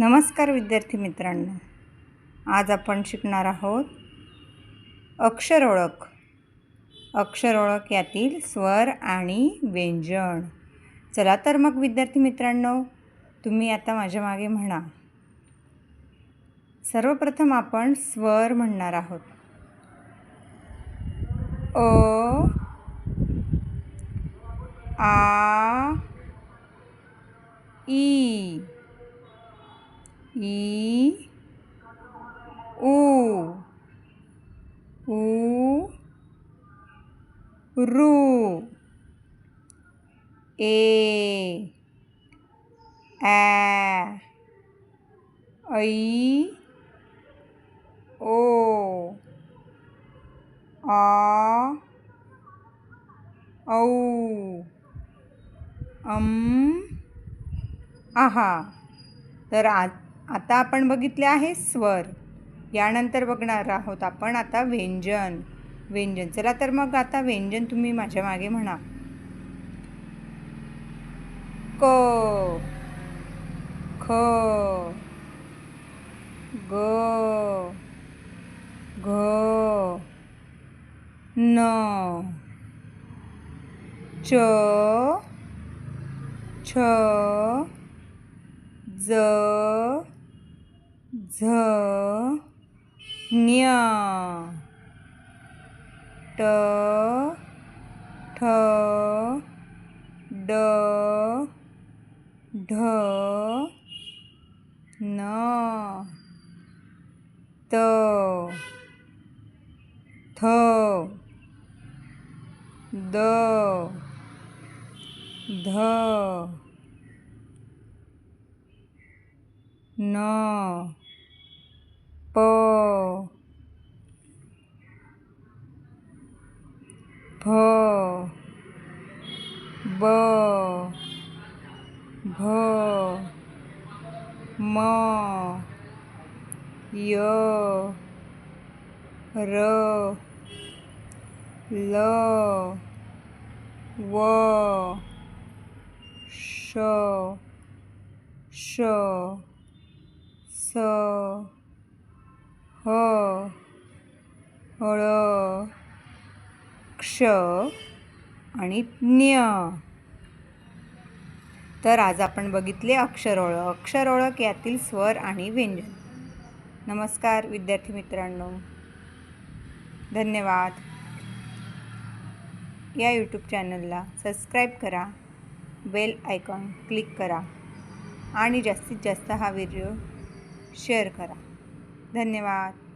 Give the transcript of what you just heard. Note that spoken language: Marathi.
नमस्कार विद्यार्थी मित्रांनो. आज आपण शिकणार आहोत अक्षर ओळख अक्षर ओळख यातील स्वर आणि व्यंजन. चला तर मग विद्यार्थी मित्रांनो तुम्ही आता माझ्या मागे म्हणा. सर्वप्रथम आपण स्वर म्हणणार आहोत. अ आ ई. ई उ उ रू ए ॲ ऐ ओ आ औ अम आहा तर आ आता आपण बघितले आहे स्वर. यानंतर बघणार आहोत आपण आता व्यंजन. व्यंजन. चला तर मग आता व्यंजन तुम्ही माझ्या मागे म्हणा. क ख ग घ न च छ ज झ ञ ट ठ ड ढ न त थ द ध न. போ போ போ போ மோ யோ ரோ லோ வோ ஷோ ஷோ சோ हो. ह. ळ क्ष आणि ज्ञ तर आज आपण बघितले अक्षर ओळख अक्षर ओळख यातील स्वर आणि व्यंजन. नमस्कार विद्यार्थी मित्रांनो. धन्यवाद. या यूट्यूब चॅनलला सबस्क्राईब करा बेल आयकॉन क्लिक करा आणि जास्तीत जास्त हा व्हिडिओ शेअर करा. धन्यवाद.